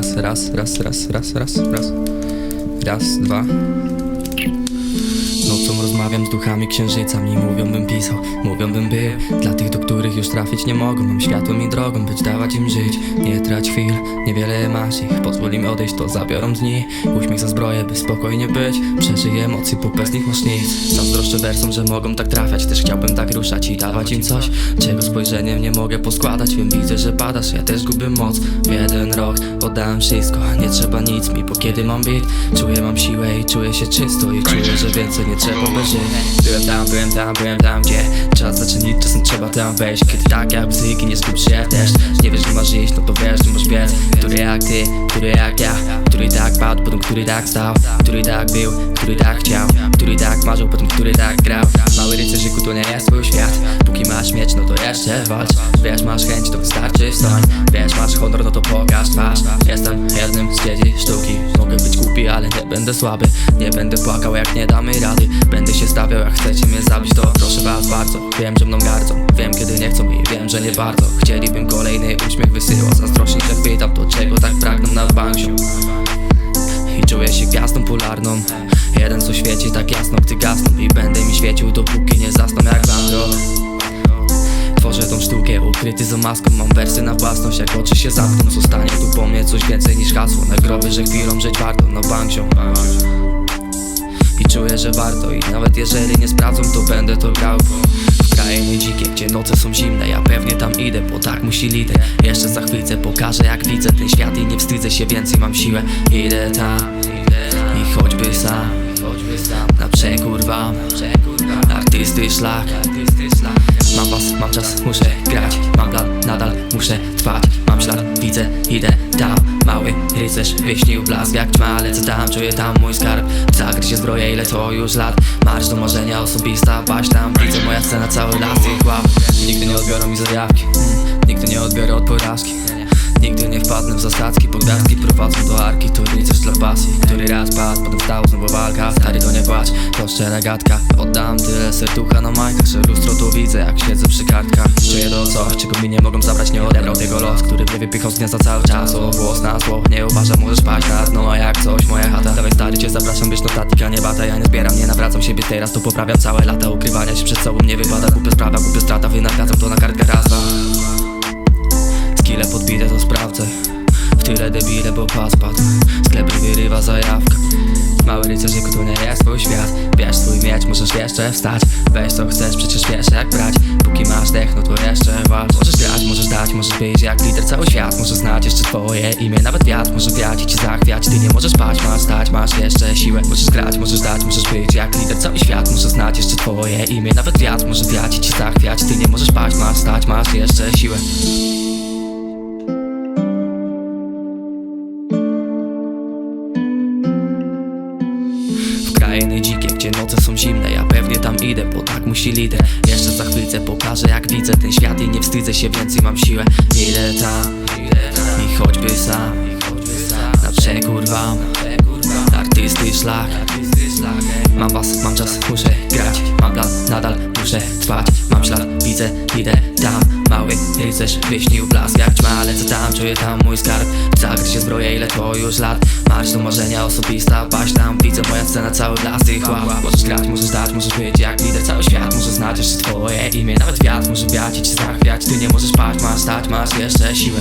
raz, raz, raz, raz, raz, raz, raz. Raz, dwa, Rozmawiam z duchami księżyca Mi mówią bym pisał, mówią bym był Dla tych, do których już trafić nie mogą Mam światłem i drogą, być dawać im żyć. Nie trać chwil, niewiele masz ich Pozwól im odejść, to zabiorą dni. Uśmiech za zbroję, by spokojnie być. Przeżyję emocje, bo bez nich masz nic. Zazdroszczę wersom, że mogą tak trafiać Też chciałbym tak ruszać i dawać im coś Czego spojrzeniem nie mogę poskładać. Wiem, widzę, że padasz, ja też gubię moc. W jeden rok oddałem wszystko Nie trzeba nic mi, bo kiedy mam bit Czuję, mam siłę i czuję się czysto. I czuję, że więcej nie trzeba by Byłem tam, byłem tam, byłem tam, gdzie? Czas zaczynić, czasem trzeba tam wejść. Kiedy tak jak bzyki, nie skup się też Nie wiesz, że masz iść, no to wiesz, że masz biec. Który jak ty, który jak ja Który tak padł, potem który tak stał Który tak był, który tak chciał Który tak marzył, potem który tak grał. Mały rycerzyku, to nie jest twój świat. Póki masz miecz, no to jeszcze walcz. Wiesz, masz chęć, to wystarczy stoń Wiesz, masz honor, no to pokaż twarz. Jestem jednym z dzieci sztuki. Mogę być głupi, ale nie będę słaby. Nie będę płakał, jak nie damy rady. Będę się stawiał, jak chcecie mnie zabić To proszę was bardzo, wiem, że mną gardzą. Wiem, kiedy nie chcą i wiem, że nie bardzo Chcielibym kolejny uśmiech wysyłał Zazdrośnie się pytam, to czego tak pragną na banksiu i czuję się gwiazdą polarną Jeden co świeci tak jasno, gdy gasną. I będę mi świecił dopóki nie zasną jak Van Gogh Tworzę tą sztukę, ukryty za maską Mam wersy na własność, jak oczy się zamkną. Zostanie tu po mnie coś więcej niż hasło. Nagrowy, że chwilą żyć warto, no bank ziom. I czuję, że warto. I nawet jeżeli nie sprawdzą, to będę to grał noce są zimne Ja pewnie tam idę, bo tak musi lider. Jeszcze zachwycę, pokażę jak widzę ten świat I nie wstydzę się więcej, mam siłę. Idę tam i choćby sam Na przekór wam. Artysty szlak. Mam was, mam czas, muszę grać. Mam plan, nadal muszę trwać. Mam ślad, widzę, idę tam Mały rycerz wyśnił blask jak ćma Lecę tam, czuję tam mój skarb. Zagryź się zbroję, ile to już lat. Marsz do marzenia, osobista paść tam. Widzę moja scena, cały las ich łap. Nigdy nie odbiorą mi zajawki mm, Nigdy nie odbiorę od porażki Nigdy nie wpadnę w zasadzki Pogwiazdki prowadzą do arki To rycerz dla pasji Który raz padł, potem wstał, znowu walka. Stary to nie płacz, to szczera gadka. Oddam tyle serducha na majkach Że lustro to widzę, jak siedzę przy kartkach. Czuję to coś, czego mi nie mogą zabrać Nie odebrał tego los, który mnie wypychał z gniazda cały czas. O włos na słowo, nie uważam, możesz paść na dno A jak coś, moja chata. Dawaj stary, cię zapraszam, wiesz notatnika, nie bata Ja nie zbieram, nie nawracam siebie teraz To poprawiam całe lata, ukrywania się przed sobą nie wypada Głupia sprawa, głupia strata, wynagradzam to na kartkę raz, dwa Skille podbite to sprawdzę. W tyle debile, bo pas padł Sklep wyrywa zajawka. Mały rycerzyku to nie jest twój świat. Bierz swój miecz, możesz jeszcze wstać. Weź co chcesz, przecież wiesz jak brać. Póki masz dech, no to jeszcze walcz. Możesz grać, możesz dać, możesz być jak lider Cały świat. Może znać jeszcze twoje imię Nawet wiatr. Może wiać i ci zachwiać. Ty nie możesz spać, masz stać, masz jeszcze siłę. Możesz grać, możesz dać, możesz być jak lider Cały świat. Może znać jeszcze twoje imię Nawet wiatr. Może wiać i ci zachwiać. Ty nie możesz spać, masz stać, masz jeszcze siłę gdzie noce są zimne Ja pewnie tam idę, bo tak musi lider. Jeszcze zachwycę, pokażę jak widzę ten świat I nie wstydzę się więcej, mam siłę. Idę tam i choćby sam Na przekór wam. Artysty szlak. Mam was, mam czas, muszę grać. Mam plan, nadal muszę trwać. Mam ślad, widzę, idę tam Mały rycerz wyśnił blask jak ćma Lecę tam, czuję tam mój skarb. Zagryź się zbroję, ile to już lat. Marsz do marzenia, osobista paść tam. Widzę moja scena, cały las tych łap Możesz grać, możesz dać, możesz być jak lider Cały świat. Może znać jeszcze twoje imię Nawet wiatr może wiać i ci zachwiać. Ty nie możesz paść, masz stać, masz jeszcze siłę